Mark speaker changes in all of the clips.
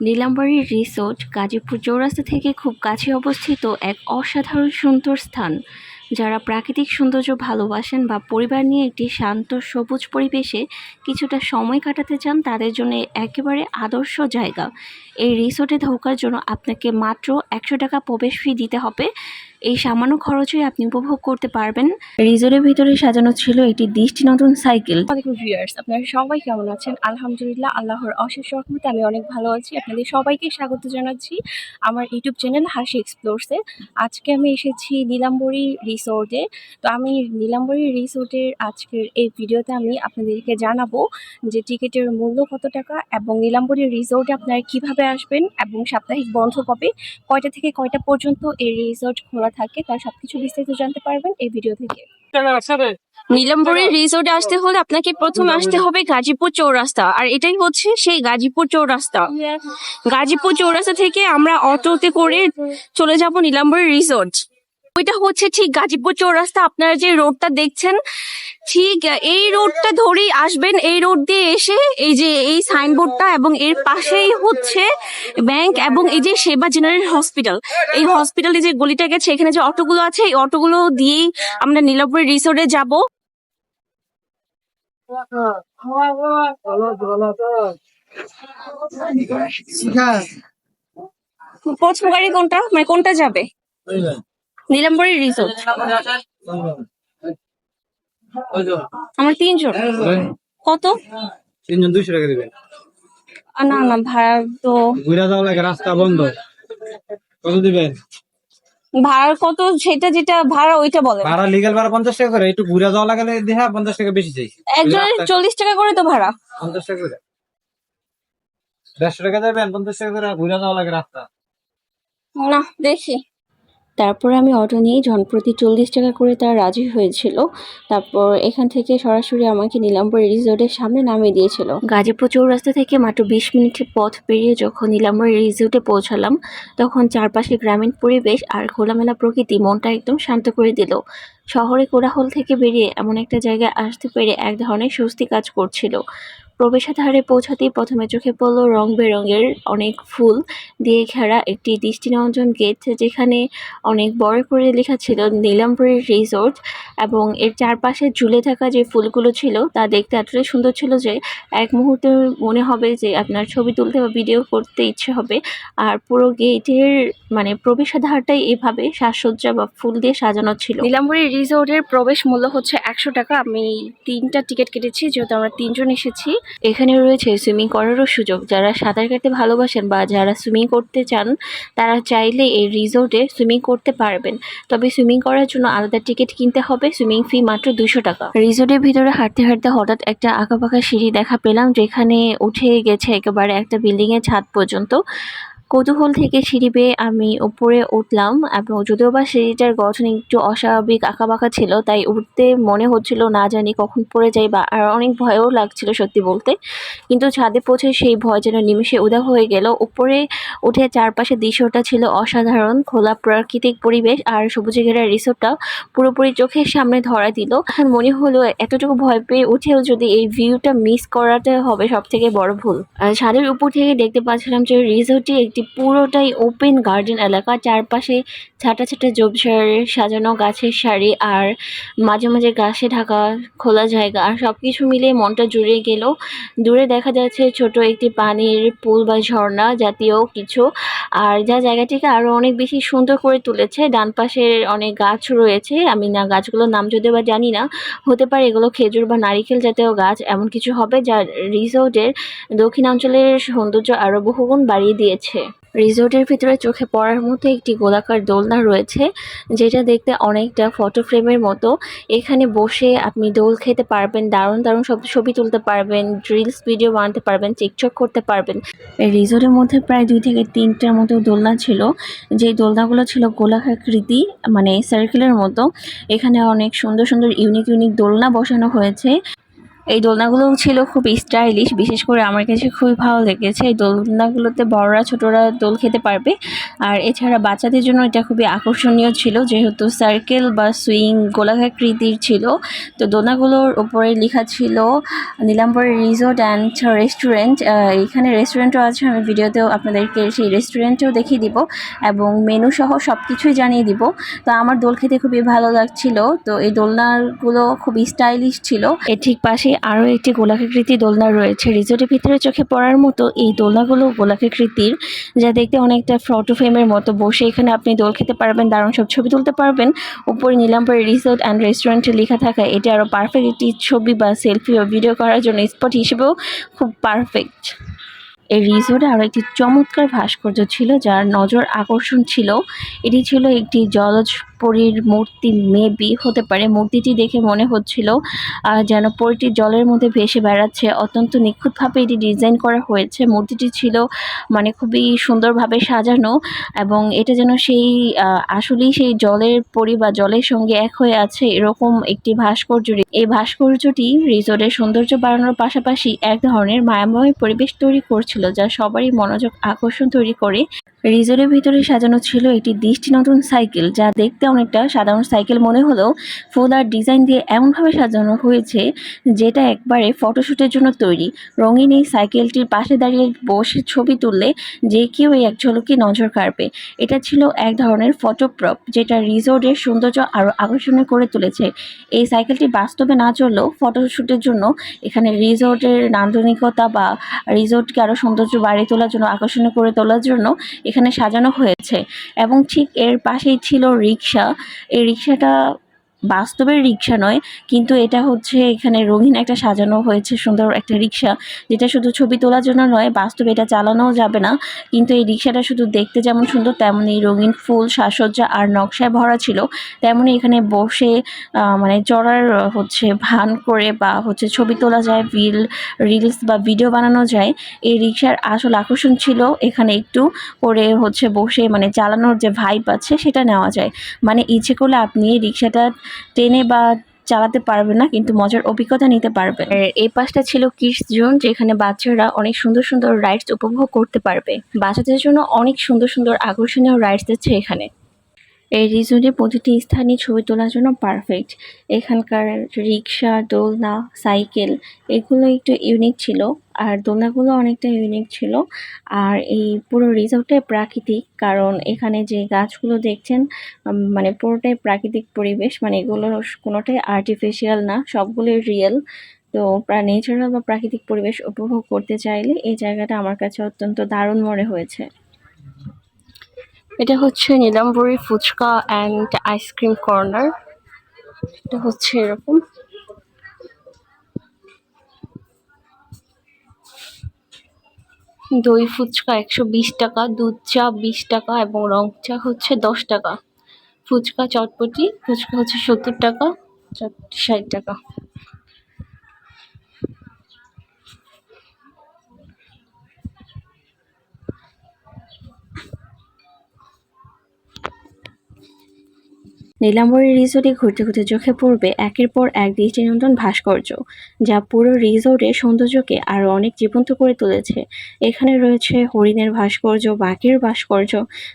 Speaker 1: Nilambari resort Gazipur চৌরাস্তা থেকে খুব কাছে অবস্থিত এক অসাধারণ সুন্দর স্থান, যারা প্রাকৃতিক সৌন্দর্য ভালোবাসেন বা পরিবার নিয়ে একটি শান্ত সবুজ পরিবেশে কিছুটা সময় কাটাতে চান, তাদের জন্য একেবারে আদর্শ জায়গা। এই রিসোর্টে ঢোকার জন্য আপনাকে মাত্র একশো টাকা প্রবেশ ফি দিতে হবে। এই সামান্য খরচে আপনি উপভোগ করতে পারবেন। রিসোর্টের ভিতরে সাজানো ছিল একটি দৃষ্টি নতুন
Speaker 2: সাইকেল। ভিউয়ার্স আপনারা সবাই কেমন আছেন? আলহামদুলিল্লাহ, আল্লাহর অশেষ রহমতে আমি অনেক ভালো আছি। আপনাদের সবাইকে স্বাগত জানাচ্ছি আমার ইউটিউব চ্যানেল হাসি এক্সপ্লোরসে আজকে আমি এসেছি নীলাম্বরী রিসোর্টে। তো আমি নীলাম্বরী রিসোর্টের আজকের এই ভিডিওতে আমি আপনাদেরকে জানাব যে টিকিটের মূল্য কত টাকা এবং নীলাম্বরী রিসোর্টে আপনারা কীভাবে আসবেন এবং সাপ্তাহিক বন্ধ কবে? কয়টা থেকে কয়টা পর্যন্ত এই রিসোর্ট খোলা থাকে তার সবকিছু বিস্তারিত জানতে পারবেন এই ভিডিও থেকে। নীলাম্বরী রিসোর্টে আসতে হলে আপনাকে প্রথম আসতে হবে গাজীপুর চৌরাস্তা আর এটাই হচ্ছে সেই গাজীপুর চৌরাস্তা। গাজীপুর চৌরাস্তা থেকে আমরা অটোতে করে চলে যাব নীলাম্বরী রিসোর্ট ওইটা হচ্ছে ঠিক গাজীপুর চৌরাস্তা। আপনারা যে রোডটা দেখছেন ঠিক এই রোডটা ধরেই আসবেন এই রোড দিয়ে এসে এই যে এই সাইনবোর্ডটা এবং এর পাশেই হচ্ছে ব্যাংক এবং এই যে সেবা জেনারেল হসপিটাল। এই হসপিটালে যে গলিটা গেছে এখানে যে অটোগুলো আছে এই অটোগুলো দিয়েই আমরা নীলাম্বরী রিসোর্টে যাব। গাড়ি কোনটা? মানে কোনটা যাবে? নীলাম্বরী রিসোর্ট আমার তিনজন। কত?
Speaker 3: তিনজন দুইশো টাকা দিবেন
Speaker 2: না না ভাড়া তো
Speaker 3: ঘুরা যাওয়া লাগে রাস্তা বন্ধ। কত দিবেন?
Speaker 2: ভাড়া কত? সেটা যেটা ভাড়া ওইটা বলে
Speaker 3: ভাড়া লিগেল ভাড়া পঞ্চাশ টাকা করে একটু ঘুরা যাওয়া লাগে দেখা পঞ্চাশ টাকা বেশি চাই।
Speaker 2: একজনের চল্লিশ টাকা করে তো ভাড়া।
Speaker 3: পঞ্চাশ টাকা করে। দেড়শো টাকা দেবেন পঞ্চাশ টাকা করে ঘুরা যাওয়া লাগে রাস্তা।
Speaker 2: না দেখি।
Speaker 1: তারপর আমি অটো নিয়ে জনপ্রতি চল্লিশ টাকা করে তারা রাজি হয়েছিল, তারপর এখান থেকে সরাসরি আমাকে নীলাম্বর রিসোর্টের সামনে নামিয়ে দিয়েছিল। গাজীপুর চৌরাস্তা থেকে মাত্র বিশ মিনিটের পথ পেরিয়ে যখন নীলাম্বর রিসোর্টে পৌঁছালাম, তখন চারপাশে গ্রামীণ পরিবেশ আর খোলামেলা প্রকৃতি মনটা একদম শান্ত করে দিল। শহরে কোলাহল থেকে বেরিয়ে এমন একটা জায়গায় আসতে পেরে এক ধরনের স্বস্তি কাজ করছিল। প্রবেশাধারে পৌঁছাতেই প্রথমে চোখে পড়ল রং বেরঙের অনেক ফুল দিয়ে ঘেরা একটি দৃষ্টিনন্দন গেট যেখানে অনেক বড় করে লেখা ছিল নীলাম্বরী রিসোর্ট এবং এর চারপাশে ঝুলে থাকা যে ফুলগুলো ছিল তা দেখতে এতটাই সুন্দর ছিল যে এক মুহূর্তে মনে হবে যে আপনার ছবি তুলতে বা ভিডিও করতে ইচ্ছে হবে। আর পুরো গেটের মানে প্রবেশাধারটাই এভাবে সাজসজ্জা বা ফুল দিয়ে সাজানো ছিল।
Speaker 2: নীলাম্বরী রিসোর্টের প্রবেশ মূল্য হচ্ছে একশো টাকা। আমি তিনটা টিকিট কেটেছি, যেহেতু আমরা তিনজন এসেছি।
Speaker 1: এখানে রয়েছে সুইমিং করারও সুযোগ। যারা সাঁতার কাটতে ভালোবাসেন বা যারা সুইমিং করতে চান, তারা চাইলে এই রিসোর্টে সুইমিং করতে পারবেন। তবে সুইমিং করার জন্য আলাদা টিকিট কিনতে হবে। সুইমিং ফি মাত্র দুশো টাকা। রিসোর্টের ভিতরে হাঁটতে হাঁটতে হঠাৎ একটা আঁকাবাঁকা সিঁড়ি দেখা পেলাম, যেখানে উঠে গেছে একেবারে একটা বিল্ডিংয়ের ছাদ পর্যন্ত। কৌতূহল থেকে সিঁড়ি বেয়ে আমি উপরে উঠলাম এবং যদিও বা সিঁড়িটার গঠন একটু অস্বাভাবিক আঁকাবাঁকা ছিল, তাই উঠতে মনে হচ্ছিল না জানি কখন পড়ে যাই বা আর অনেক ভয়ও লাগছিল সত্যি বলতে। কিন্তু ছাদে পৌঁছে সেই ভয় যেন নিমিষে উদা হয়ে গেল। উপরে উঠে চারপাশে দৃশ্যটা ছিল অসাধারণ, খোলা প্রাকৃতিক পরিবেশ আর সবুজে ঘেরা রিসোর্টটা পুরোপুরি চোখের সামনে ধরা দিল। এখন মনে হলো এতটুকু ভয় পেয়ে উঠেও যদি এই ভিউটা মিস করাটা হবে সব থেকে বড় ভুল। আর ছাদের উপর থেকে দেখতে পাচ্ছিলাম যে রিসোর্টটি একটি পুরোটাই ওপেন গার্ডেন এলাকা। চারপাশে ছাটা ছাটা ঝোপঝাড় সাজানো গাছের সারি আর মাঝে মাঝে গাছে ঢাকা খোলা জায়গা। আর সব কিছু মিলিয়ে মনটা জুড়িয়ে গেল। দূরে দেখা যাচ্ছে ছোট একটি পানির পুল বা ঝর্ণা জাতীয় কিছু। আর যা জায়গাটিকে আরও অনেক বেশি সুন্দর করে তুলেছে। ডান পাশে অনেক গাছ রয়েছে। আমি না গাছগুলোর নাম যদিও বা জানি না। হতে পারে এগুলো খেজুর বা নারিকেল জাতীয় গাছ, এমন কিছু হবে যা রিসোর্টের দক্ষিণাঞ্চলের সৌন্দর্য আরও বহুগুণ বাড়িয়ে দিয়েছে। রিসোর্টের ভিতরে চোখে পড়ার মতো একটি গোলাকার দোলনা রয়েছে, যেটা দেখতে অনেকটা ফটো ফ্রেমের মতো। এখানে বসে আপনি দোল খেতে পারবেন, দারুণ দারুণ সব ছবি তুলতে পারবেন রিলস ভিডিও বানাতে পারবেন চিকচক করতে পারবেন। রিসোর্টের মধ্যে প্রায় দুই থেকে তিনটার মতো দোলনা ছিল। যে দোলনাগুলো ছিল গোলাকৃতি মানে সার্কেলের মতো। এখানে অনেক সুন্দর সুন্দর ইউনিক ইউনিক দোলনা বসানো হয়েছে। এই দোলনাগুলো ছিল খুব স্টাইলিশ বিশেষ করে আমার কাছে খুবই ভালো লেগেছে। এই দোলনাগুলোতে বড়রা, ছোটরা দোল খেতে পারবে। আর এছাড়া বাচ্চাদের জন্য এটা খুবই আকর্ষণীয় ছিল, যেহেতু সার্কেল বা সুইং গোলাকৃতির ছিল। তো দোলনাগুলোর উপরে লেখা ছিল নীলাম্বরী রিসোর্ট অ্যান্ড রেস্টুরেন্ট এখানে রেস্টুরেন্টও আছে, আমি ভিডিওতেও আপনাদেরকে সেই রেস্টুরেন্টও দেখিয়ে দিব। এবং মেনু সহ সব কিছুই জানিয়ে দিব। তো আমার দোল খেতে খুবই ভালো লাগছিল। তো এই দোলনাগুলো খুব স্টাইলিশ ছিল। এর ঠিক পাশে আরও একটি গোলাকৃতি দোলনা রয়েছে। রিসোর্টের ভিতরে চোখে পড়ার মতো এই দোলনাগুলো গোলাকৃতির, যা দেখতে অনেকটা ফটো ফ্রেমের মতো। বসে এখানে আপনি দোল খেতে পারবেন, দারুণ সব ছবি তুলতে পারবেন। উপরে নীলাম্বরের রিসোর্ট অ্যান্ড রেস্টুরেন্টে লেখা থাকা, এটি আরও পারফেক্ট একটি ছবি বা সেলফি বা ভিডিও করার জন্য স্পট হিসেবেও খুব পারফেক্ট এই রিসোর্টে আরও একটি চমৎকার ভাস্কর্য ছিল যার নজর আকর্ষণ ছিল। এটি ছিল একটি জলজ পরীর মূর্তি মেবি হতে পারে। মূর্তিটি দেখে মনে হচ্ছিল যেন পরীটি জলের মধ্যে ভেসে বেড়াচ্ছে। অত্যন্ত নিখুঁতভাবে এটি ডিজাইন করা হয়েছে। মূর্তিটি ছিল মানে খুবই সুন্দরভাবে সাজানো এবং এটা যেন সেই আসলেই সেই জলের পরি বা জলের সঙ্গে এক হয়ে আছে এরকম একটি ভাস্কর্য। এই ভাস্কর্যটি রিসোর্টের সৌন্দর্য বাড়ানোর পাশাপাশি এক ধরনের মায়াময় পরিবেশ তৈরি করছিল। যা সবারই মনোযোগ আকর্ষণ তৈরি করে। রিসোর্টের ভিতরে সাজানো ছিল একটি দৃষ্টি নতুন সাইকেল, যা দেখতে অনেকটা সাধারণ সাইকেল মনে হলেও ফুল আর ডিজাইন দিয়ে এমনভাবে সাজানো হয়েছে যেটা একবারে ফটোশ্যুটের জন্য তৈরি। রঙিন এই সাইকেলটির পাশে দাঁড়িয়ে বসে ছবি তুললে যে কেউ এক ঝলকে নজর কাড়বে। এটা ছিল এক ধরনের ফটোপ্রপ, যেটা রিসোর্টের সৌন্দর্য আরও আকর্ষণীয় করে তুলেছে। এই সাইকেলটি বাস্তবে না চললেও ফটোশ্যুটের জন্য এখানে রিসোর্টের নান্দনিকতা বা রিসোর্টকে আরও সৌন্দর্য বাড়িয়ে তোলার জন্য, আকর্ষণীয় করে তোলার জন্য এখানে সাজানো হয়েছে। এবং ঠিক এর পাশেই ছিল রিক্সা এই রিক্সাটা বাস্তবের রিক্সা নয়, কিন্তু এটা হচ্ছে এখানে রঙিন একটা সাজানো হয়েছে, সুন্দর একটা রিক্সা যেটা শুধু ছবি তোলার জন্য নয়, বাস্তবে এটা চালানোও যাবে না। কিন্তু এই রিক্সাটা শুধু দেখতে যেমন সুন্দর, তেমনি রঙিন ফুল, সাজসজ্জা আর নকশায় ভরা ছিল। তেমনি এখানে বসে মানে চড়ার হচ্ছে ভান করে বা হচ্ছে ছবি তোলা যায় রিল রিলস বা ভিডিও বানানো যায়। এই রিক্সার আসল আকর্ষণ ছিল এখানে একটু করে হচ্ছে বসে মানে চালানোর যে ভাইব আছে সেটা নেওয়া যায়। মানে ইচ্ছে করলে আপনি রিক্সাটা টেনে বা চালাতে পারবে না, কিন্তু মজার অভিজ্ঞতা নিতে পারবে। এই পাশটা ছিল কিডস জোন, যেখানে বাচ্চারা অনেক সুন্দর সুন্দর রাইডস উপভোগ করতে পারবে। বাচ্চাদের জন্য অনেক সুন্দর সুন্দর আকর্ষণীয় রাইডস আছে এখানে। এই রিসোর্টে প্রতিটি স্থানই ছবি তোলার জন্য পারফেক্ট এখানকার রিক্সা দোলনা সাইকেল এগুলো একটু ইউনিক ছিল আর দোলনাগুলো অনেকটা ইউনিক ছিল। আর এই পুরো রিসোর্টে প্রাকৃতিক কারণ এখানে যে গাছগুলো দেখছেন মানে পুরোটাই প্রাকৃতিক পরিবেশ মানে এগুলো কোনোটাই আর্টিফিশিয়াল না, সবগুলোই রিয়েল তো প্রায় ন্যাচারাল বা প্রাকৃতিক পরিবেশ উপভোগ করতে চাইলে এই জায়গাটা আমার কাছে অত্যন্ত দারুণ মনে হয়েছে। এটা হচ্ছে Nilambari fuchka and ice cream corner এটা হচ্ছে এরকম। দই ফুচকা একশো বিশ টাকা, দুধ চা বিশ টাকা এবং রং চা হচ্ছে দশ টাকা। ফুচকা চটপটি, ফুচকা হচ্ছে সত্তর টাকা, চটপটি ষাট টাকা। নীলাম্বরী রিসোর্টে ঘুরতে ঘুরতে চোখে পড়বে একের পর এক দৃষ্টিনন্দন ভাস্কর্য, যা পুরো রিসোর্টের সৌন্দর্যকে আরও অনেক জীবন্ত করে তুলেছে। এখানে রয়েছে হরিণের ভাস্কর্য, বাঘের ভাস্কর্য,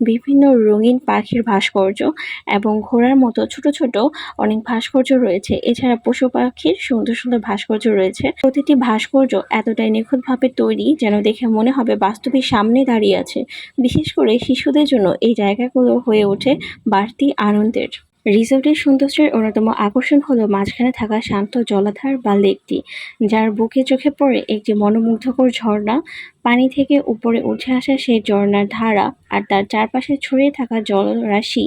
Speaker 1: বিভিন্ন রঙিন পাখির ভাস্কর্য এবং ঘোড়ার মতো ছোট ছোট অনেক ভাস্কর্য রয়েছে। এছাড়া পশু পাখির সুন্দর সুন্দর ভাস্কর্য রয়েছে। প্রতিটি ভাস্কর্য এতটাই নিখুঁতভাবে তৈরি যেন দেখে মনে হবে বাস্তবে সামনে দাঁড়িয়ে আছে। বিশেষ করে শিশুদের জন্য এই জায়গাগুলো হয়ে ওঠে বাড়তি আনন্দের। রিসোর্টের সৌন্দর্যের অন্যতম আকর্ষণ হলো মাঝখানে থাকা শান্ত জলাধার বা লেকটি, যার বুকে চোখে পড়ে একটি মনোমুগ্ধকর ঝর্ণা। পানি থেকে উপরে উঠে আসা সেই ঝর্ণার ধারা আর তার চারপাশে ছড়িয়ে থাকা জলরাশি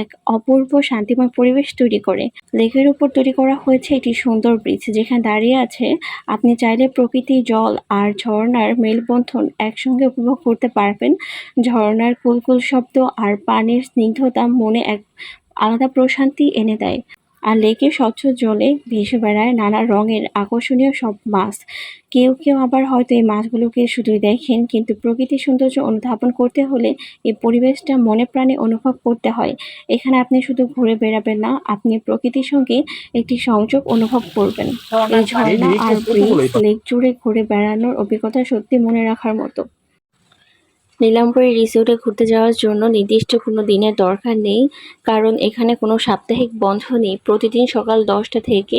Speaker 1: এক অপূর্ব শান্তিময় পরিবেশ তৈরি করে। লেকের উপর তৈরি করা হয়েছে একটি সুন্দর ব্রিজ, যেখানে দাঁড়িয়ে আছে আপনি চাইলে প্রকৃতি, জল আর ঝর্ণার মেলবন্ধন একসঙ্গে উপভোগ করতে পারবেন। ঝর্ণার কুলকুল শব্দ আর পানির স্নিগ্ধতা মনে এক আলাদা প্রশান্তি এনে দেয়। আর লেকের স্বচ্ছ জলে ভেসে বেড়ায় নানা রঙের আকর্ষণীয় সব মাছ। কেউ কেউ আবার হয়তো এই মাছগুলোকে শুধুই দেখেন কিন্তু প্রকৃতির সৌন্দর্য অনুধাবন করতে হলে এই পরিবেশটা মনে প্রাণে অনুভব করতে হয়। এখানে আপনি শুধু ঘুরে বেড়াবেন না আপনি প্রকৃতির সঙ্গে একটি সংযোগ অনুভব করবেন। এই ঝর্ণা আর ব্রিজ লেক জুড়ে ঘুরে বেড়ানোর অভিজ্ঞতা সত্যি মনে রাখার মতো। নীলাম্বরী রিসোর্টে ঘুরতে যাওয়ার জন্য নির্দিষ্ট কোনো দিনের দরকার নেই, কারণ এখানে কোনো সাপ্তাহিক বন্ধ নেই। প্রতিদিন সকাল দশটা থেকে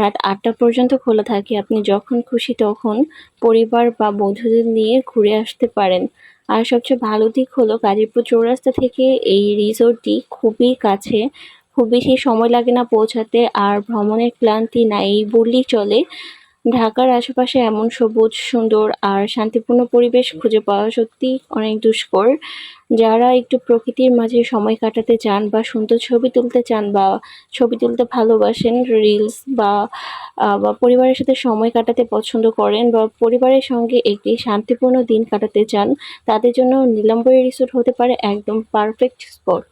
Speaker 1: রাত আটটা পর্যন্ত খোলা থাকে। আপনি যখন খুশি তখন পরিবার বা বন্ধুদের নিয়ে ঘুরে আসতে পারেন। আর সবচেয়ে ভালো দিক হলো গাজীপুর চৌরাস্তা থেকে এই রিসোর্টটি খুবই কাছে। খুব বেশি সময় লাগে না পৌঁছাতে, আর ভ্রমণের ক্লান্তি নাই বললেই চলে। ঢাকার আশেপাশে এমন সবুজ, সুন্দর আর শান্তিপূর্ণ পরিবেশ খুঁজে পাওয়া সত্যি অনেক দুষ্কর। যারা একটু প্রকৃতির মাঝে সময় কাটাতে চান বা সুন্দর ছবি তুলতে চান বা ছবি তুলতে ভালোবাসেন রিলস বা বা পরিবারের সাথে সময় কাটাতে পছন্দ করেন বা পরিবারের সঙ্গে একটি শান্তিপূর্ণ দিন কাটাতে চান, তাদের জন্য নীলাম্বরী রিসোর্ট হতে পারে একদম পারফেক্ট স্পট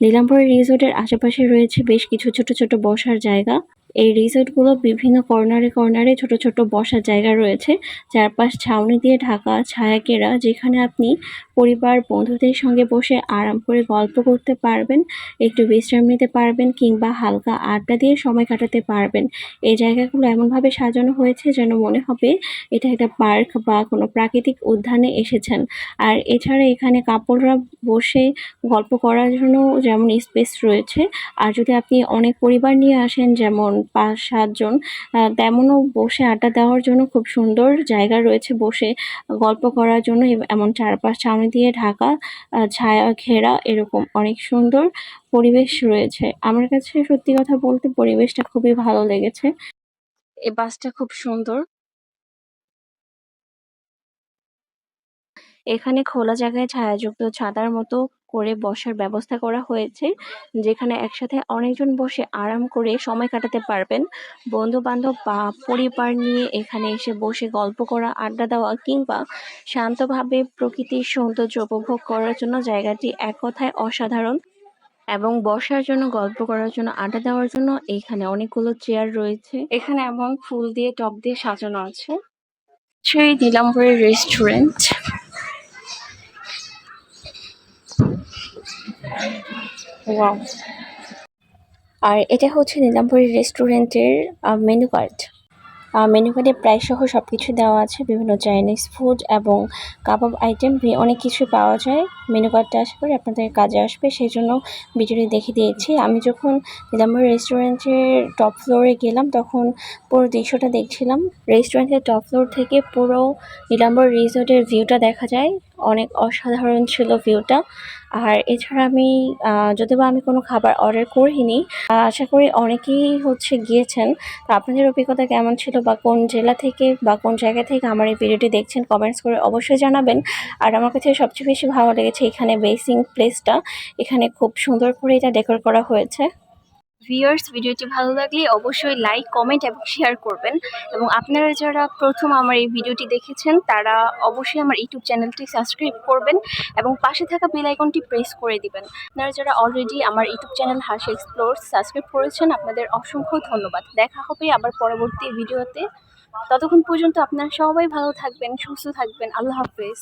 Speaker 1: নীলাম্বরী রিসোর্টের আশেপাশে রয়েছে বেশ কিছু ছোট ছোট বসার জায়গা। এই রিসোর্টগুলো বিভিন্ন কর্নারে কর্নারে ছোট ছোট বসার জায়গা রয়েছে। চারপাশ ছাউনি দিয়ে ঢাকা ছায়া কেরা যেখানে আপনি পরিবার, বন্ধুদের সঙ্গে বসে আরাম করে গল্প করতে পারবেন, একটু বিশ্রাম নিতে পারবেন কিংবা হালকা আড্ডা দিয়ে সময় কাটাতে পারবেন। এই জায়গাগুলো এমনভাবে সাজানো হয়েছে যেন মনে হবে এটা একটা পার্ক বা কোনো প্রাকৃতিক উদ্যানে এসেছেন। আর এছাড়া এখানে কাপড়রা বসে গল্প করার জন্য যেমন স্পেস রয়েছে। আর যদি আপনি অনেক পরিবার নিয়ে আসেন, যেমন পাঁচ সাতজন তেমনও বসে আড্ডা দেওয়ার জন্য খুব সুন্দর জায়গা রয়েছে বসে গল্প করার জন্য এমন চারপাশ ছাউনি দিয়ে ঢাকা ছায়া ঘেরা এরকম অনেক সুন্দর পরিবেশ রয়েছে। আমার কাছে সত্যি কথা বলতে পরিবেশটা খুবই ভালো লেগেছে। এই বাসটা খুব সুন্দর। এখানে খোলা জায়গায় ছায়াযুক্ত ছাতার মতো করে বসার ব্যবস্থা করা হয়েছে, যেখানে একসাথে অনেকজন বসে আরাম করে সময় কাটাতে পারবেন। বন্ধু বান্ধব বা পরিবার নিয়ে এখানে এসে বসে গল্প করা, আড্ডা দেওয়া কিংবা শান্তভাবে প্রকৃতির সৌন্দর্য উপভোগ করার জন্য জায়গাটি এক কথায় অসাধারণ এবং বসার জন্য, গল্প করার জন্য, আড্ডা দেওয়ার জন্য এখানে অনেকগুলো চেয়ার রয়েছে। এখানে এবং ফুল দিয়ে টব দিয়ে সাজানো আছে। সেই নীলাম্বরী রেস্টুরেন্ট। আর এটা হচ্ছে নীলাম্বরী রেস্টুরেন্টের মেনু কার্ড মেনু কার্ডে প্রায় সহ সব কিছু দেওয়া আছে, বিভিন্ন চাইনিজ ফুড এবং কাবাব আইটেম অনেক কিছু পাওয়া যায়। মেনু কার্ডটা আশা করি আপনাদের কাজে আসবে সেই জন্য ভিডিওটি দেখে দিয়েছি। আমি যখন নীলাম্বরী রেস্টুরেন্টের টপ ফ্লোরে গেলাম, তখন পুরো দৃশ্যটা দেখছিলাম। রেস্টুরেন্টের টপ ফ্লোর থেকে পুরো নীলাম্বর রিসোর্টের ভিউটা দেখা যায়। অনেক অসাধারণ ছিল ভিউটা আর এছাড়া আমি যদি বা আমি কোনো খাবার অর্ডার করিনি আশা করি অনেকেই হচ্ছে গিয়েছেন। তো আপনাদের অভিজ্ঞতা কেমন ছিল বা কোন জেলা থেকে বা কোন জায়গা থেকে আমার এই ভিডিওটি দেখছেন কমেন্টস করে অবশ্যই জানাবেন। আর আমার কাছে সবচেয়ে বেশি ভালো লেগেছে এখানে বেসিং প্লেসটা এখানে খুব সুন্দর করে এটা ডেকোর করা হয়েছে। ভিউয়ার্স ভিডিওটি ভালো লাগলে অবশ্যই লাইক কমেন্ট এবং শেয়ার করবেন। এবং আপনারা যারা প্রথম আমার এই ভিডিওটি দেখেছেন, তারা অবশ্যই আমার ইউটিউব চ্যানেলটি সাবস্ক্রাইব করবেন এবং পাশে থাকা বেল আইকনটি প্রেস করে দিবেন। আপনারা যারা অলরেডি আমার YouTube channel Hasi explore subscribe করেছেন, আপনাদের অসংখ্য ধন্যবাদ। দেখা হবে আবার পরবর্তী ভিডিওতে। ততক্ষণ পর্যন্ত আপনারা সবাই ভালো থাকবেন, সুস্থ থাকবেন। আল্লাহ হাফেজ।